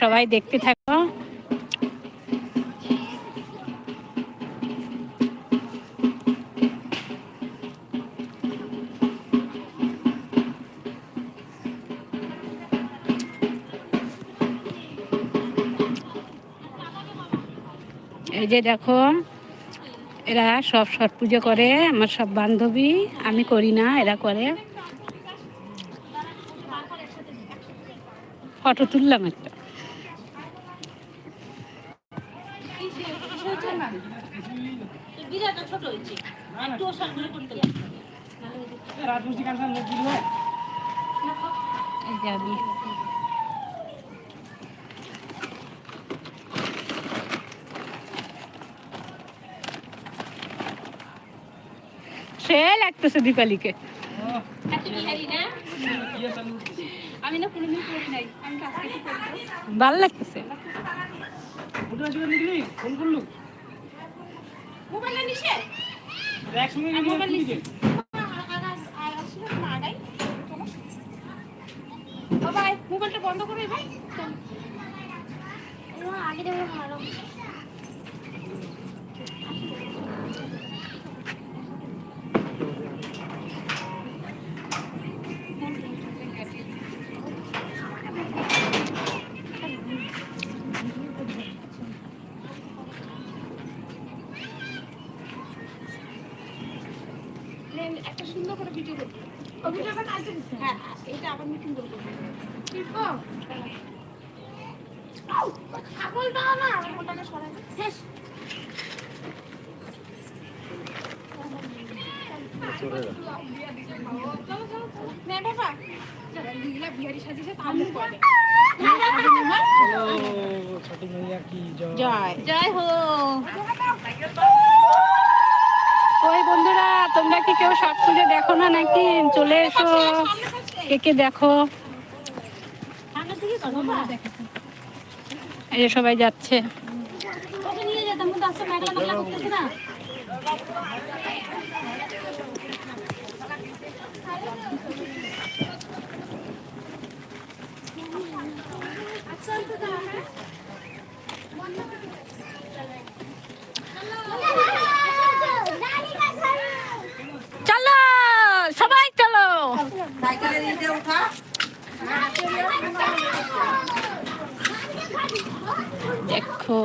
সবাই দেখতে থাকো। এই যে দেখো, এরা সব ছট পুজো করে, আমার সব বান্ধবী, আমি করি না, এরা করে। ফটো তুললাম একটা এই যে আমি সে লাগতেছে দীপালিকে। আমি না কোনোদিন করি নাই আমি তো ভালো লাগতেছে। মোবাইল নিছে? মোবাইলটা বন্ধ করে ভাই আগে যাব ভালো জয়। জয় হো। ওই বন্ধুরা তোমরা কি কেউ শর্ট পুজো দেখো না নাকি? চলে এসো। কে কে দেখো? এই যে সবাই যাচ্ছে। ওকে নিয়ে যেতাম কিন্তু আজকে মেঘলা মেঘলা করতেছে না চলো সবাই চলো দেখো।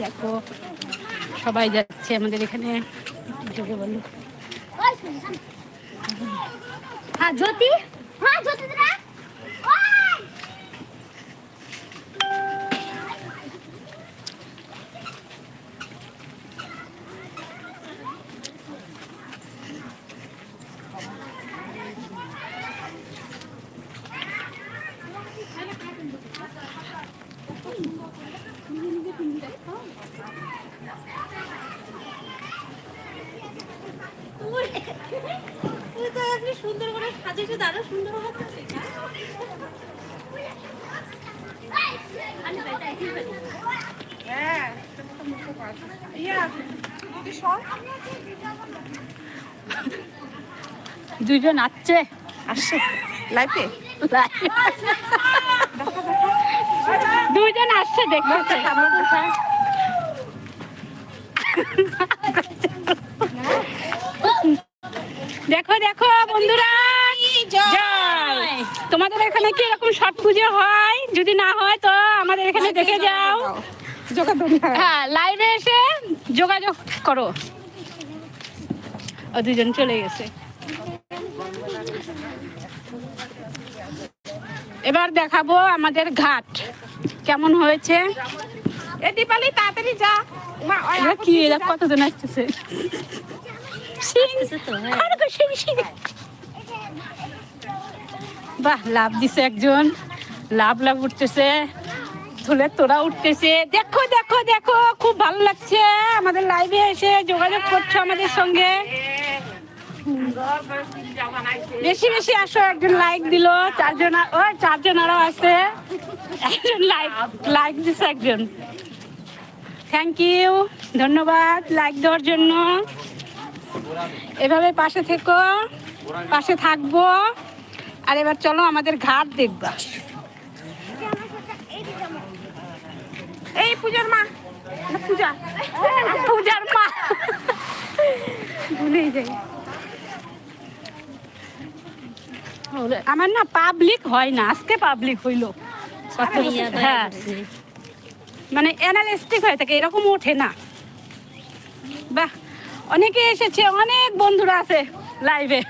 দেখো সবাই যাচ্ছে আমাদের এখানে। যোগে বলো। হ্যাঁ জ্যোতি। হ্যাঁ জ্যোতি সুন্দর করে সাজিয়েছে দাদা সুন্দর হবে দুইজন আসছে আসছে লাইফে দুইজন আসছে দেখতে দেখো দেখো বন্ধুরা। জয়। তোমাদের এখানে কি এরকম ছট পুজো হয়? যদি না হয় তো আমাদের এখানে দেখে যাও। হ্যাঁ লাইভে এসে যোগাযোগ করো। ও দুজন চলে গেছে। এবার দেখাবো আমাদের ঘাট। কেমন হয়েছে? এ দীপালি তাড়াতাড়ি যা। ওই কি এরা কতজন আসতেছে? সিং, আরে সিং, সিং। বাহ লাভ দিছে একজন। লাভ লাভ উঠতেছে। ধুলে তোরা উঠতেছে। দেখো দেখো দেখো খুব ভালো লাগছে। আমাদের লাইভে এসে যোগাযোগ করছ আমাদের সঙ্গে। বেশি বেশি আসো একজন লাইক দিল। চারজন ও চারজন আরও আছে। একজন লাইক লাইক দিছে একজন। থ্যাংক ইউ ধন্যবাদ লাইক দেওয়ার জন্য। এভাবে পাশে থেকো পাশে থাকব। আর এবার চলো আমাদের ঘাট দেখবা। এই পূজার মা পূজা। পূজার মা। ভুলেই যাই। আমার না পাবলিক হয় না আজকে পাবলিক হইল। হ্যাঁ। মানে অ্যানালিস্টিক হয়ে থাকে এরকম ওঠে না। বাহ। অনেকে এসেছে অনেক বন্ধুরা আছে লাইভে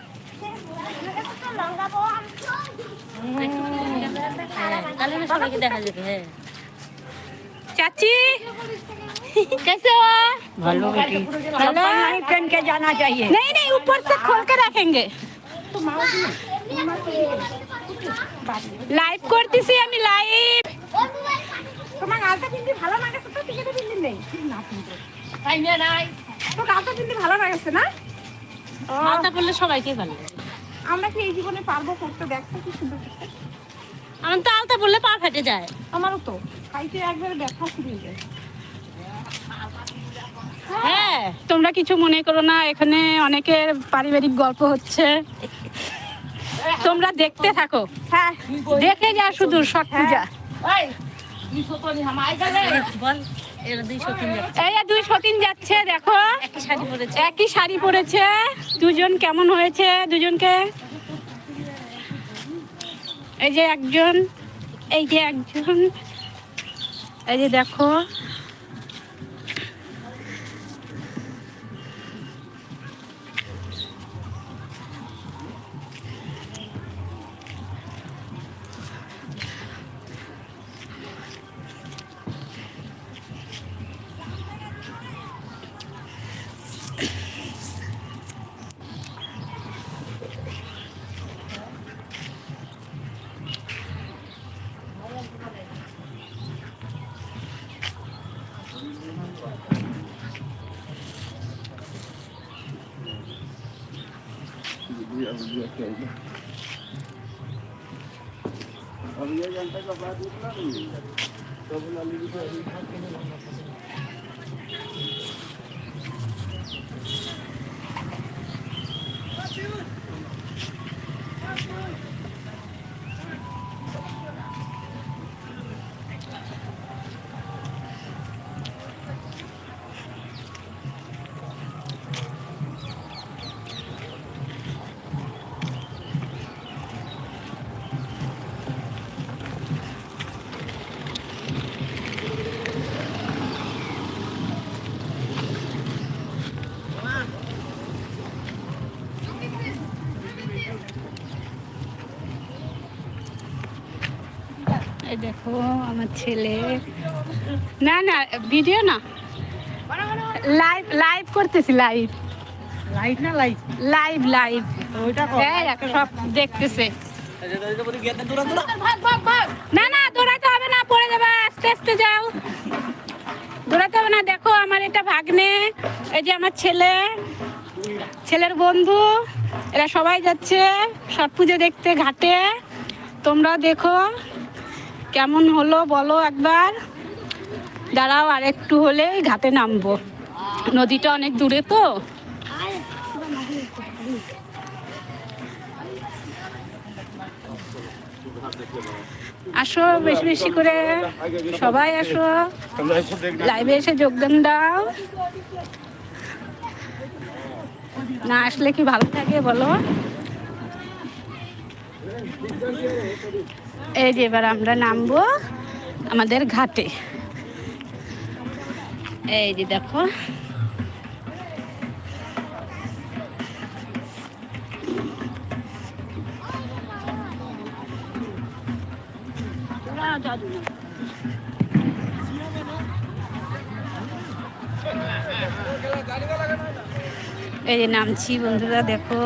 তাহলে না সবাইকে দেখা যেত হ্যাঁ चाची कैसे हो ভালো বেটি हेलो फ्रेंड के जाना चाहिए नहीं नहीं ऊपर से खोल के रखेंगे লাইভ করতেছি আমি লাইভ তোমার আলতা পিন্দি ভালো লাগাছে তো টিকেটে পিন্দি নেই না পিন্দি তোর আলতা পিন্দি ভালো লাগাছে না? মাথা করলে সবাইকে ভালো লাগে। আমরা কি এই জীবনে পারব করতে? দেখতে কি সুন্দর করতে। আমার তো আলতা পড়লে পা ফেটে যায়। আমারও তো। খাইতে একবারে ব্যথা শুরু হয়ে যায়। হ্যাঁ। তোমরা কিছু মনে করো না এখানে অনেকের পারিবারিক গল্প হচ্ছে। তোমরা দেখতে থাকো। হ্যাঁ। দেখে যা শুধু শট পূজা। বল। এরা দুইশো তিন এই যাচ্ছে দেখো। একই শাড়ি পরেছে। দুজন কেমন হয়েছে? দুজনকে? এই যে একজন এই যে একজন। এই যে দেখো আমি জানতে পারলাম তখন আমি এই দেখো আমার ছেলে। না না ভিডিও না। লাইভ লাইভ করতেছি লাইভ লাইট না লাইট লাইভ লাইভ ওইটা সব দেখতেছে। না না দৌড়াতে হবে না পড়ে যাবে আস্তে আস্তে যাও। দৌড়াতে হবে না দেখো আমার এটা ভাগ্নে এই যে আমার ছেলে ছেলের বন্ধু এরা সবাই যাচ্ছে ছট পুজো দেখতে ঘাটে। তোমরাও দেখো। কেমন হলো বলো একবার? দাঁড়াও, আর একটু হলে ঘাটে নামবো। নদীটা অনেক দূরে তো। আসো, বেশি বেশি করে। সবাই আসো। লাইভে এসে যোগদান দাও। না আসলে কি ভালো থাকে বলো? এই যে এবার আমরা নামবো আমাদের ঘাটে। এই যে দেখো। এই যে নামছি বন্ধুরা, দেখো,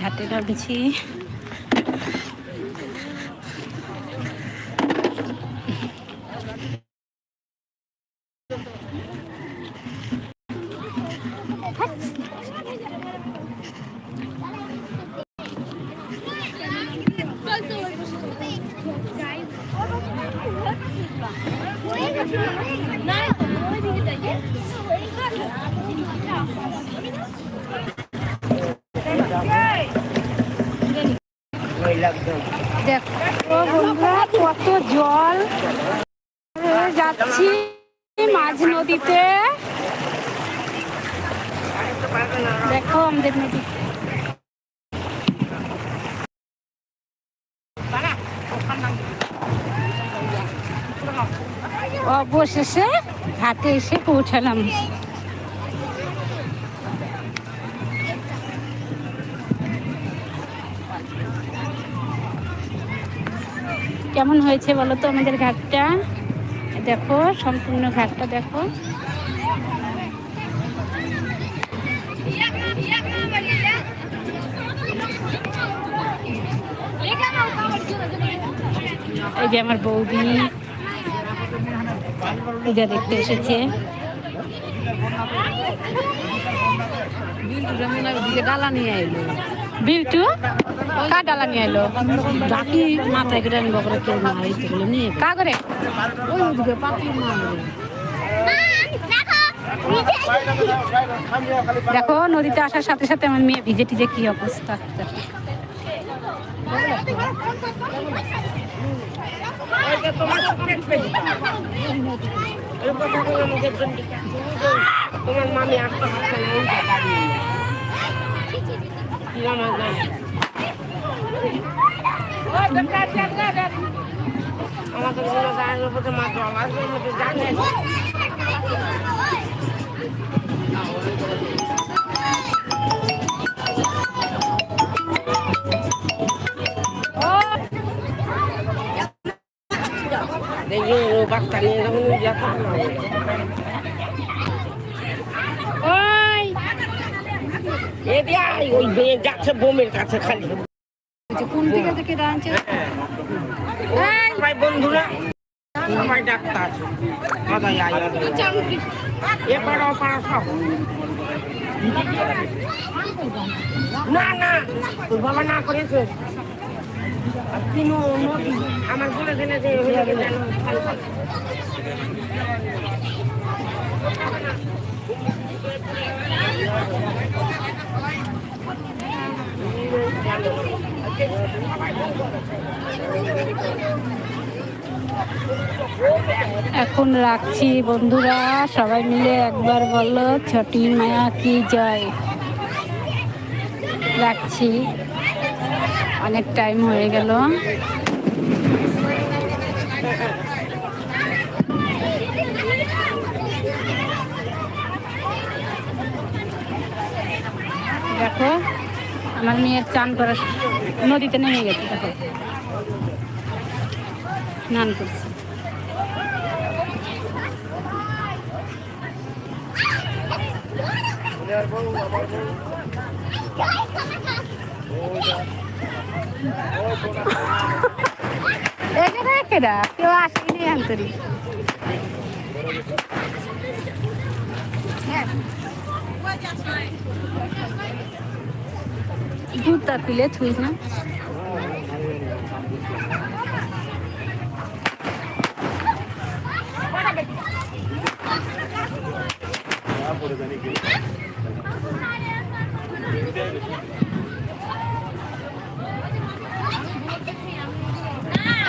ঘাটে নামছি। দেখো কত জল যাচ্ছি মাঝ নদীতে। দেখো আমাদের নদীতে। অবশেষে ঘাটে এসে পৌঁছালাম। কেমন হয়েছে বলো তো আমাদের ঘাটটা? দেখো, সম্পূর্ণ ঘাটটা দেখো। এই যে আমার বৌদি। পূজা দেখতে এসেছে। ডালা নিয়ে এলো ডালা নিয়ে মাথায় করে আনব করে কেউ না এই তো নিয়ে কা করে ওই ওদিকে পাখি না দেখো নদীতে আসার সাথে সাথে আমার মেয়ে ভিজে টিজে কি অবস্থা। তোমার মামি আসতে পারছে না, এই দাঁড়িয়ে। কিরম আজান। আমাদের কোনো গায়ের উপরে মা জল আসবে মতো জানে দেখি ও বাচ্চা নিয়ে যখন যেতে ওই! ওই বেয়ে যাচ্ছে বোমের কাছে খালি। কোন দিকে থেকে দাঁড়াচ্ছে? সবাই বন্ধুরা সবাই ডাক্তার। আদায় আয়। ওপাড়া সব। না না তোর বাবা না করেছে। এখন রাখছি বন্ধুরা সবাই মিলে একবার বলো ছটি মায়া কি জয়? রাখছি। অনেক টাইম হয়ে গেল। দেখো, আমার মেয়ের চান করা নদীতে নেমে গেছে, দেখো। স্নান করছে। এখানে একেরা কেউ আসেনি আন্তরিক জুতা খুলে থুই না।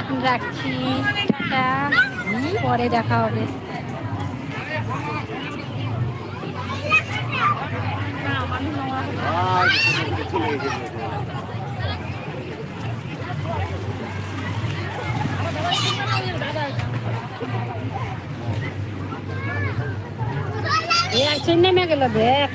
এখন রাখছি। পরে দেখা হবে। নেমে গেল দেখ।